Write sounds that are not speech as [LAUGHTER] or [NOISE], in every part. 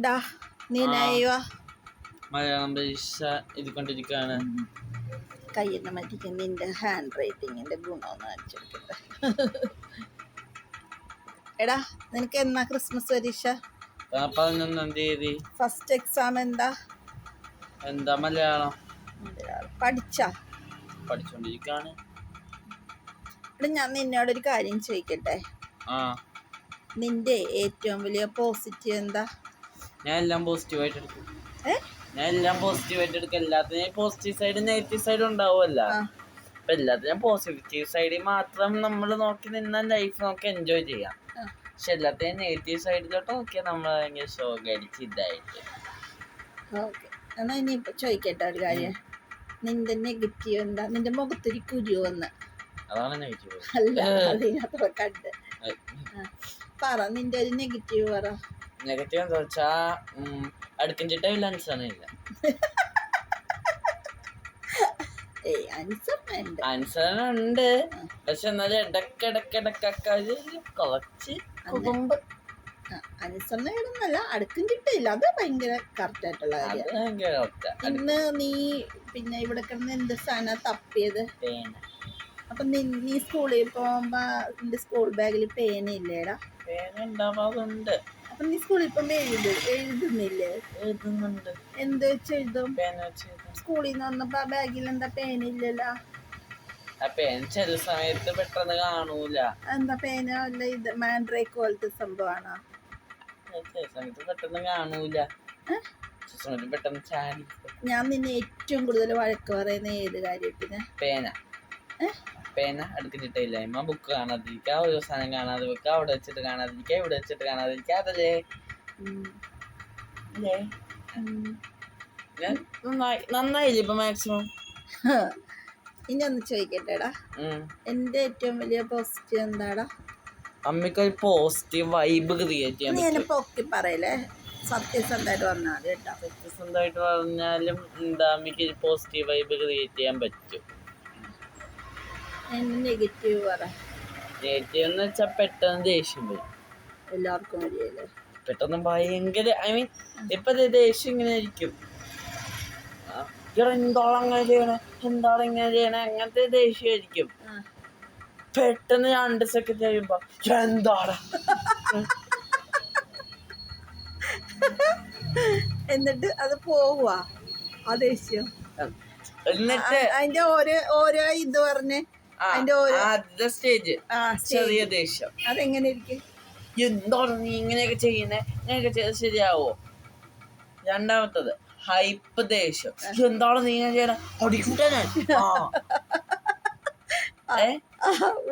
ഡാ നീ നയവാ മലയാളം പരീക്ഷ എഴുതിക്കൊണ്ടിരിക്കുകയാണ്. കയ്യിൽ മറ്റിക്ക് നിന്റെ ഹാൻഡ് റൈറ്റിങ്ങിന്റെ ഗുണമൊന്ന് കാണിച്ചെടുക്കട്ടെ എടാ നിനക്ക് എന്നാ ക്രിസ്മസ് പരീക്ഷ? പതിനൊന്നാം തീയതി. ഫസ്റ്റ് എക്സാം എന്താ? എന്താ മലയാളം? പഠിച്ചാ? പഠിച്ചോണ്ടിരിക്കാണ് എടാ ഞാൻ നിന്നോടൊരു കാര്യം ചോദിക്കട്ടെ? നിന്റെ ഏറ്റവും വലിയ പോസിറ്റീവ് എന്താ? ഞാൻ എല്ലാം പോസിറ്റീവായിട്ട് എടുക്കും. ഞാൻ എല്ലാം പോസിറ്റീവായിട്ട് എടുക്കും. എല്ലാത്തിനും പോസിറ്റീവ് സൈഡ് നെഗറ്റീവ് സൈഡ് ഉണ്ടാവുമല്ല. അപ്പൊ എല്ലാത്തിനും പോസിറ്റീവ് സൈഡിൽ മാത്രം നമ്മൾ നോക്കി നിന്നാൽ ലൈഫ് നമുക്ക് എൻജോയ് ചെയ്യാം. പക്ഷെ എല്ലാത്തിനും നെഗറ്റീവ് സൈഡിലോട്ട് നോക്കിയാൽ നമ്മൾ ഭയങ്കര ഷോക്കടിച്ച് ഇതായിട്ട് ഓക്കെ. എന്നാ ഇനി ചോദിക്കട്ടെ ഒരു കാര്യം. നിന്റെ നെഗറ്റീവ് എന്താ? നിന്റെ മുഖത്തൊരു കുരു വന്ന്. അതാണ് നെഗറ്റീവ് അല്ല അതിനകത്ത് കണ്ട്. പറ നിന്റെ ഒരു നെഗറ്റീവ് പറ. നെഗറ്റീവ് എന്താ വെച്ചാ അടുക്കും ചിട്ട ആണ് [LAUGHS] ഇല്ല ഉണ്ട്. പക്ഷെ എന്നാലും ഇടയ്ക്ക് ഇടയ്ക്ക് ഇടക്കൊക്കെ കുറച്ച് കുടുംബം അനുസരണ ഇടുന്നല്ല അടുക്കും കിട്ടില്ല അത് ഭയങ്കര കറക്റ്റ് ആയിട്ടുള്ള കാര്യം ഇന്ന് നീ പിന്നെ ഇവിടെ കിടന്ന് എന്ത് സാധനം തപ്പിയത്? പേന. അപ്പൊ നി- സ്കൂളിൽ പോകുമ്പോ നിന്റെ സ്കൂൾ ബാഗിൽ പേനയില്ലേടാ പേന ഉണ്ടാവാറുണ്ട് അപ്പൊ നീ സ്കൂളിൽ ഇപ്പം എഴുതു എഴുതുന്നില്ലേ? എഴുതുന്നുണ്ട്. എന്ത് വെച്ച് എഴുതും പേന. സ്കൂളിൽ നിന്ന് വന്നപ്പോ ആ ബാഗിൽ എന്താ പേനയില്ലല്ലോ ആ പേന ചില സമയത്ത് പെട്ടെന്ന് കാണൂല. എന്താ പേന? വല്ല ഇത് മാൻഡ്രേക്ക് പോലത്തെ സംഭവമാണോ? ചില സമയത്ത് പെട്ടെന്ന് കാണൂല. സമയത്ത് പെട്ടെന്ന് ചാടി. ഞാൻ നിന്നെ ഏറ്റവും കൂടുതൽ വഴക്ക് പറയുന്ന ഏത് കാര്യത്തിന്? പേന. ഏ? പേന ഇമ്മ ബുക്ക് കാണാതിരിക്കുക ഒരു സാധനം കാണാതെ വെക്കുക അവിടെ വെച്ചിട്ട് കാണാതിരിക്കുക ഇവിടെ വെച്ചിട്ട് കാണാതിരിക്കുക അതല്ലേ? നന്നായില്ലേ ഇപ്പൊ മാക്സിമം ഇനി ഒന്ന് ചോദിക്കട്ടെടാ. എന്റെ ഏറ്റവും വലിയ പോസിറ്റീവ് എന്താടാ? അമ്മയ്ക്ക് ഒരു പോസിറ്റീവ് വൈബ് ക്രിയേറ്റ് ചെയ്യാൻ നീ എന്നെ പൊക്കി പറയലേ സത്യസന്ധമായിട്ട് പറഞ്ഞാൽ കേട്ടോ. സത്യസന്ധമായിട്ട് പറഞ്ഞാലും എന്താ അമ്മയ്ക്ക് ഒരു പോസിറ്റീവ് വൈബ് ക്രിയേറ്റ് ചെയ്യാൻ പറ്റും. നെഗറ്റീവ് പറ. നെഗറ്റീവ് എന്ന് വെച്ചാൽ പെട്ടെന്ന് ദേഷ്യം വരും. എല്ലാവർക്കും പെട്ടെന്ന് ഭയങ്കര ഐ മീൻ ഇപ്പൊ ദേഷ്യം ഇങ്ങനെ ഇരിക്കും. എന്താണ് അങ്ങനെ ചെയ്യണേ? എന്താണ് ഇങ്ങനെ ചെയ്യണേ? അങ്ങനത്തെ ദേഷ്യമായിരിക്കും. പെട്ടെന്ന് രണ്ട് സെക്കൻഡ് കഴിയുമ്പോ എന്താണ് എന്നിട്ട് അത് പോവാ ആ ദേഷ്യം. എന്നിട്ട് അതിന്റെ ഓരോ ഓരോ ഇത് പറഞ്ഞ് അതിന്റെ സ്റ്റേജ് ചെറിയ ദേഷ്യം. അതെങ്ങനെ ഇരിക്കും എന്താണ് നീ ഇങ്ങനെയൊക്കെ ചെയ്യുന്നേ ഇങ്ങനെയൊക്കെ ചെയ്ത് ശരിയാവോ? രണ്ടാമത്തത് ഹൈപ്പ് ദേഷ്യം. എന്താണ് നീ ഇങ്ങനെ ചെയ്യണേ അടിക്കൂട്ടാ ഞാൻ.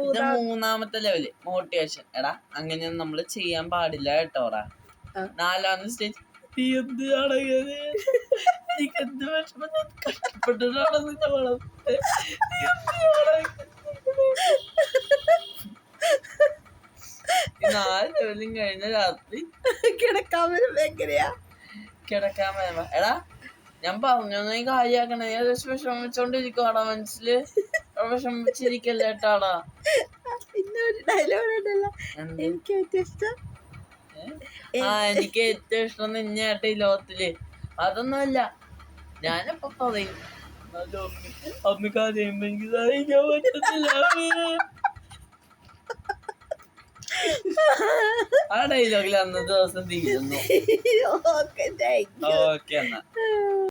ഇത് മൂന്നാമത്തെ ലെവൽ മോട്ടിവേഷൻ എടാ അങ്ങനെയൊന്നും നമ്മൾ ചെയ്യാൻ പാടില്ല കേട്ടോ നാലാമത്തെ സ്റ്റേജ് നീ എന്തിനാണ് നീ എന്ത് വിഷമം? കഷ്ടപ്പെട്ടിട്ടാണ് നിന്നെ വളർത്തുന്നത്. നീ എന്തിനാണ് ഇങ്ങനെ? ഈ നാല് ലെവലും കഴിഞ്ഞ രാത്രി. കിടക്കാൻ വരുമ്പോ എങ്ങനെയാ? കിടക്കാൻ വരുമ്പോ. എടാ ഞാൻ പറഞ്ഞു നീ കാര്യാക്കണേ ഞാൻ വിഷമിച്ചോണ്ടിരിക്കുവാടാ മനസ്സിൽ. വിഷമിച്ചിരിക്കല്ലേ കേട്ടാടാ. പിന്നെ ഒരു ഡയലോഗ് ഉണ്ടല്ലോ? എനിക്ക് ഏറ്റവും ഇഷ്ടം ആ എനിക്ക് ഏറ്റവും ഇഷ്ടം നിന്നെയാട്ടെ ഈ ലോകത്തിൽ. അതൊന്നുമല്ല. ഞാനിപ്പോ പറയും. എന്നാലും അമ്മ- അമ്മയ്ക്ക് അറിയുമ്പോ എനിക്ക് സഹിക്കാൻ പറ്റത്തില്ല. ആ ഡയലോഗിൽ അന്നത്തെ ദിവസം തീരുന്നു. [LAUGHS] ഓക്കെ എന്നാ.